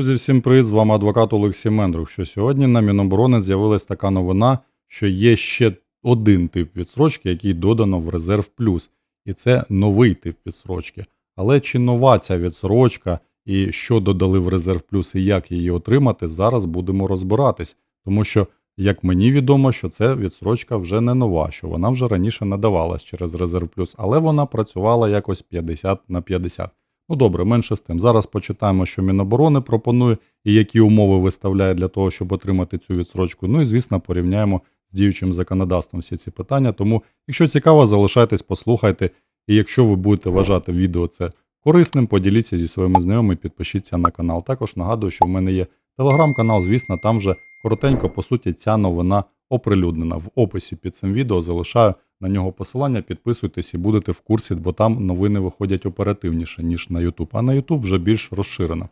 Друзі, всім привіт! З вами адвокат Олексій Мендрух. Що сьогодні на Міноборони з'явилась така новина, що є ще один тип відсрочки, який додано в резерв плюс, і це новий тип відсрочки. Але чи нова ця відсрочка і що додали в резерв плюс і як її отримати, зараз будемо розбиратись. Тому що, як мені відомо, що це відсрочка вже не нова, що вона вже раніше надавалась через резерв плюс, але вона працювала якось 50 на 50. Ну добре, менше з тим. Зараз почитаємо, що Міноборони пропонує і які умови виставляє для того, щоб отримати цю відсрочку. Ну і звісно, порівняємо з діючим законодавством всі ці питання. Тому, якщо цікаво, залишайтесь, послухайте. І якщо ви будете вважати відео це корисним, поділіться зі своїми знайомими, підпишіться на канал. Також нагадую, що в мене є телеграм-канал, звісно, там вже коротенько, по суті, ця новина оприлюднена. В описі під цим відео залишаю на нього посилання, підписуйтесь і будете в курсі, бо там новини виходять оперативніше, ніж на YouTube, а на YouTube вже більш розширено.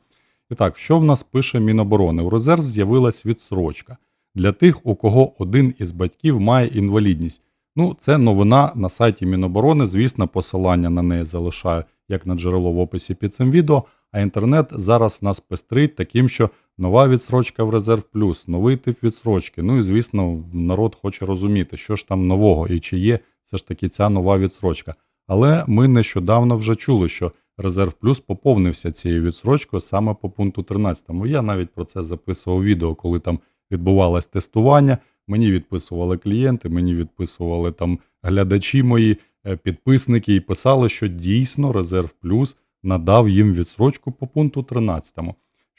І так, що в нас пише Міноборони? У резерв з'явилась відсрочка для тих, у кого один із батьків має інвалідність. Ну, це новина на сайті Міноборони. Звісно, посилання на неї залишаю як на джерело в описі під цим відео. А інтернет зараз в нас пестрить таким, що нова відсрочка в резерв плюс, новий тип відсрочки. Ну і звісно, народ хоче розуміти, що ж там нового і чи є все ж таки ця нова відсрочка. Але ми нещодавно вже чули, що резерв плюс поповнився цією відсрочкою саме по пункту 13. Я навіть про це записував відео, коли там відбувалось тестування. Мені відписували клієнти, мені відписували там глядачі мої, е, підписники і писали, що дійсно резерв плюс надав їм відсрочку по пункту 13.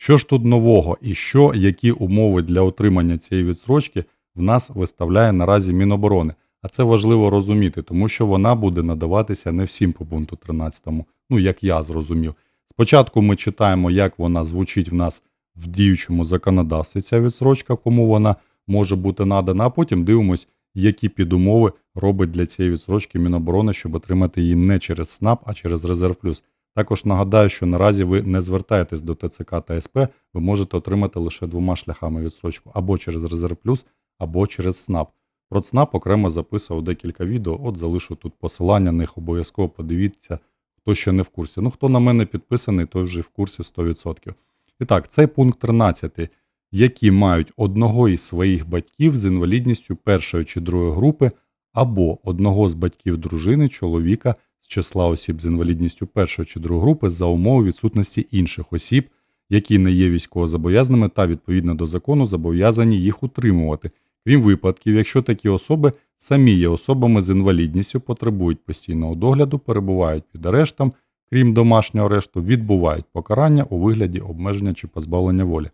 Що ж тут нового і що, які умови для отримання цієї відсрочки в нас виставляє наразі Міноборони? А це важливо розуміти, тому що вона буде надаватися не всім по пункту 13, ну як я зрозумів. Спочатку ми читаємо, як вона звучить в нас в діючому законодавстві, ця відсрочка, кому вона може бути надана, а потім дивимось, які підумови робить для цієї відсрочки Міноборони, щоб отримати її не через СНАП, а через Резерв Плюс. Також нагадаю, що наразі ви не звертаєтесь до ТЦК та СП, ви можете отримати лише двома шляхами відсрочку або через Резерв Плюс, або через СНАП. Про ЦНАП окремо записував декілька відео, от залишу тут посилання, них обов'язково подивіться, хто ще не в курсі. Ну, хто на мене підписаний, той вже в курсі 100%. І так, цей пункт 13, які мають одного із своїх батьків з інвалідністю першої чи другої групи, або одного з батьків дружини, чоловіка числа осіб з інвалідністю першої чи другої групи за умови відсутності інших осіб, які не є військовозобов'язаними та відповідно до закону зобов'язані їх утримувати крім випадків, якщо такі особи самі є особами з інвалідністю, потребують постійного догляду, перебувають під арештом, крім домашнього арешту, відбувають покарання у вигляді обмеження чи позбавлення волі.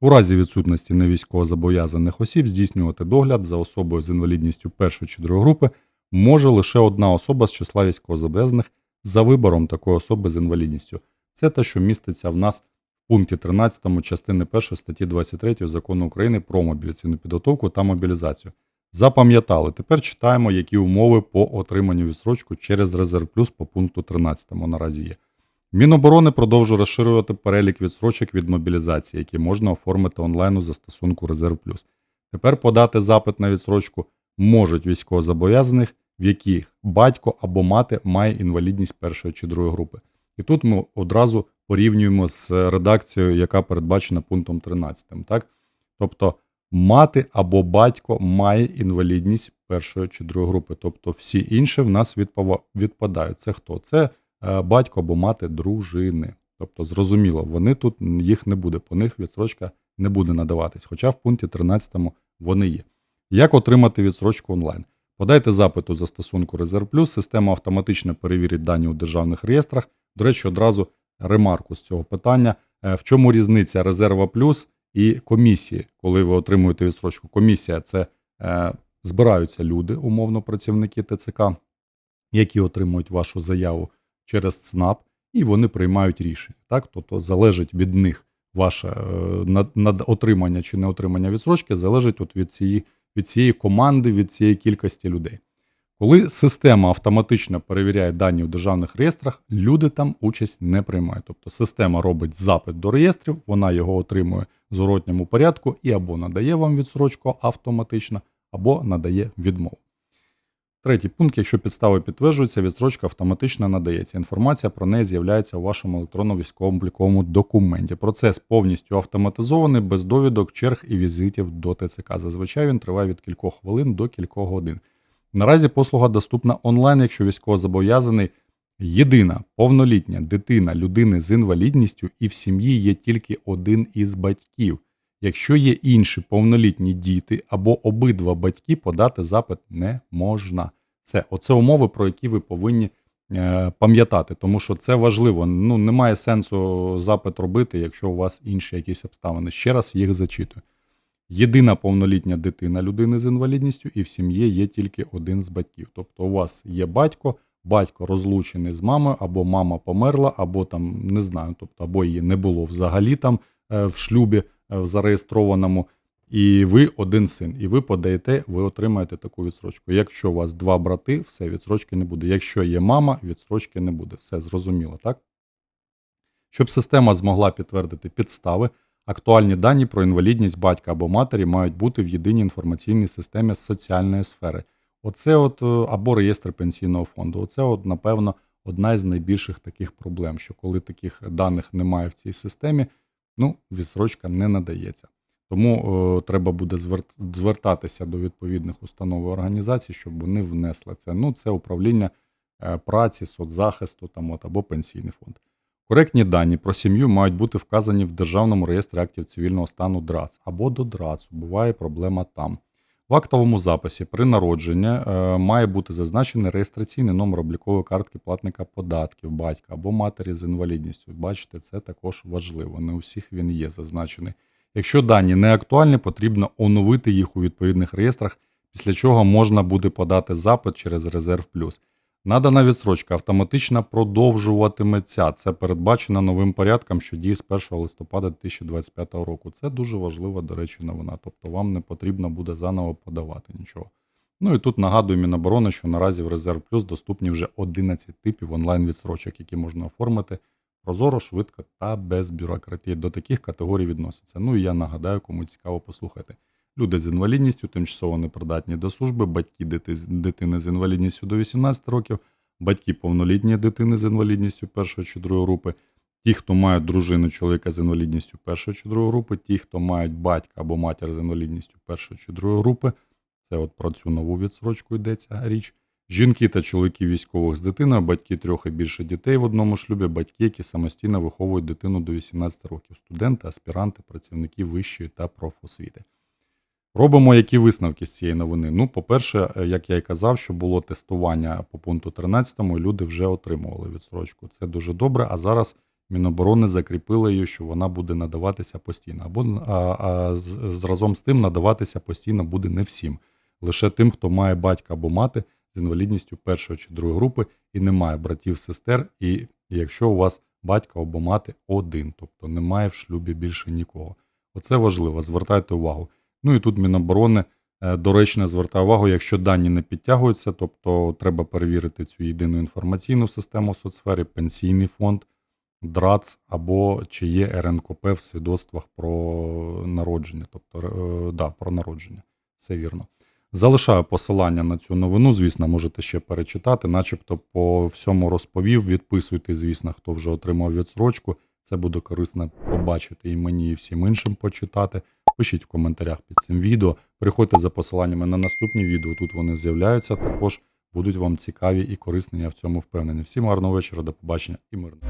У разі відсутності невійськовозобов'язаних осіб здійснювати догляд за особою з інвалідністю першої чи другої групи може лише одна особа з числа військовозобов'язаних за вибором такої особи з інвалідністю. Це те, що міститься в нас в пункті 13 частини 1 статті 23 закону України про мобілізаційну підготовку та мобілізацію. Запам'ятали. Тепер читаємо, які умови по отриманню відсрочку через резерв плюс по пункту 13 наразі є. Міноборони продовжує розширювати перелік відсрочок від мобілізації, які можна оформити онлайн у застосунку Резерв Плюс. Тепер подати запит на відсрочку можуть військовозобов'язаних, в яких батько або мати має інвалідність першої чи другої групи. І тут ми одразу порівнюємо з редакцією, яка передбачена пунктом 13. Так? Тобто мати або батько має інвалідність першої чи другої групи. Тобто всі інші в нас відпадають. Це хто? Це е, батько або мати дружини. Тобто, зрозуміло, вони тут їх не буде, по них відсрочка не буде надаватись, хоча в пункті 13 вони є. Як отримати відсрочку онлайн? Подайте запит у застосунку Резерв Плюс, система автоматично перевірить дані у державних реєстрах. До речі, одразу ремарку з цього питання. Е, в чому різниця резерва плюс і комісії, коли ви отримуєте відстрочку? Комісія це е, збираються люди, умовно, працівники ТЦК, які отримують вашу заяву через ЦНАП, і вони приймають рішення. Так? Тобто залежить від них ваше е, над, над отримання чи не отримання відсрочки, залежить от від цієї, від цієї команди, від цієї кількості людей. Коли система автоматично перевіряє дані у державних реєстрах, люди там участь не приймають. Тобто система робить запит до реєстрів, вона його отримує в зворотньому порядку і або надає вам відсрочку автоматично, або надає відмову. Третій пункт, якщо підстави підтверджуються, відстрочка автоматично надається. Інформація про неї з'являється у вашому електронному військовому обліковому документі. Процес повністю автоматизований, без довідок, черг і візитів до ТЦК. Зазвичай він триває від кількох хвилин до кількох годин. Наразі послуга доступна онлайн, якщо військовозобов'язаний єдина повнолітня дитина людини з інвалідністю і в сім'ї є тільки один із батьків. Якщо є інші повнолітні діти або обидва батьки, подати запит не можна. Це оце умови, про які ви повинні е, пам'ятати, тому що це важливо. Ну немає сенсу запит робити, якщо у вас інші якісь обставини. Ще раз їх зачитую. Єдина повнолітня дитина людини з інвалідністю, і в сім'ї є тільки один з батьків. Тобто, у вас є батько, батько розлучений з мамою, або мама померла, або там не знаю, тобто, або її не було взагалі там е, в шлюбі в зареєстрованому, і ви один син, і ви подаєте, ви отримаєте таку відсрочку. Якщо у вас два брати, все, відсрочки не буде. Якщо є мама, відсрочки не буде. Все зрозуміло, так? Щоб система змогла підтвердити підстави, актуальні дані про інвалідність батька або матері мають бути в єдиній інформаційній системі соціальної сфери. Оце от е, або реєстр пенсійного фонду. Оце, от, напевно, одна із найбільших таких проблем, що коли таких даних немає в цій системі, ну, відсрочка не надається. Тому е, треба буде звер- звертатися до відповідних установ і організацій, щоб вони внесли це. Ну, це управління е, праці, соцзахисту там, от, або пенсійний фонд. Коректні дані про сім'ю мають бути вказані в Державному реєстрі актів цивільного стану ДРАЦ або до ДРАЦу. Буває проблема там. В актовому записі при народженні е, має бути зазначений реєстраційний номер облікової картки платника податків, батька або матері з інвалідністю. Бачите, це також важливо. Не у всіх він є зазначений. Якщо дані не актуальні, потрібно оновити їх у відповідних реєстрах, після чого можна буде подати запит через Резерв Плюс. Надана відстрочка автоматично продовжуватиметься. Це передбачено новим порядком, що діє з 1 листопада 2025 року. Це дуже важлива, до речі, новина. Тобто вам не потрібно буде заново подавати нічого. Ну і тут нагадую Міноборони, що наразі в Резерв Плюс доступні вже 11 типів онлайн-відстрочок, які можна оформити прозоро, швидко та без бюрократії. До таких категорій відносяться. Ну і я нагадаю, кому цікаво послухати. Люди з інвалідністю, тимчасово непридатні до служби, батьки дити- дитини з інвалідністю до 18 років, батьки повнолітні дитини з інвалідністю першої чи другої групи, ті, хто мають дружину чоловіка з інвалідністю першої чи другої групи, ті, хто мають батька або матір з інвалідністю першої чи другої групи. Це от про цю нову відсрочку йдеться річ. Жінки та чоловіки військових з дитиною, батьки трьох і більше дітей в одному шлюбі, батьки, які самостійно виховують дитину до 18 років, студенти, аспіранти, працівники вищої та профосвіти. Робимо які висновки з цієї новини? Ну, по-перше, е, як я і казав, що було тестування по пункту 13, і люди вже отримували відстрочку. Це дуже добре. А зараз Міноборони закріпили її, що вона буде надаватися постійно. Або а, а, з- разом з тим надаватися постійно буде не всім, лише тим, хто має батька або мати з інвалідністю першої чи другої групи і не має братів, сестер. І якщо у вас батько або мати один, тобто немає в шлюбі більше нікого. Оце важливо, звертайте увагу. Ну і тут Міноборони е, доречно звертає увагу, якщо дані не підтягуються, тобто треба перевірити цю єдину інформаційну систему в соцсфері, пенсійний фонд, ДРАЦ або чи є РНКП в свідоцтвах про народження, тобто е, да, про народження. Все вірно. Залишаю посилання на цю новину. Звісно, можете ще перечитати, начебто по всьому розповів. Відписуйте, звісно, хто вже отримав відсрочку. Це буде корисно побачити і мені, і всім іншим почитати. Пишіть в коментарях під цим відео. Приходьте за посиланнями на наступні відео. Тут вони з'являються. Також будуть вам цікаві і корисні. Я в цьому впевнений. Всім гарного вечора, до побачення і мирно.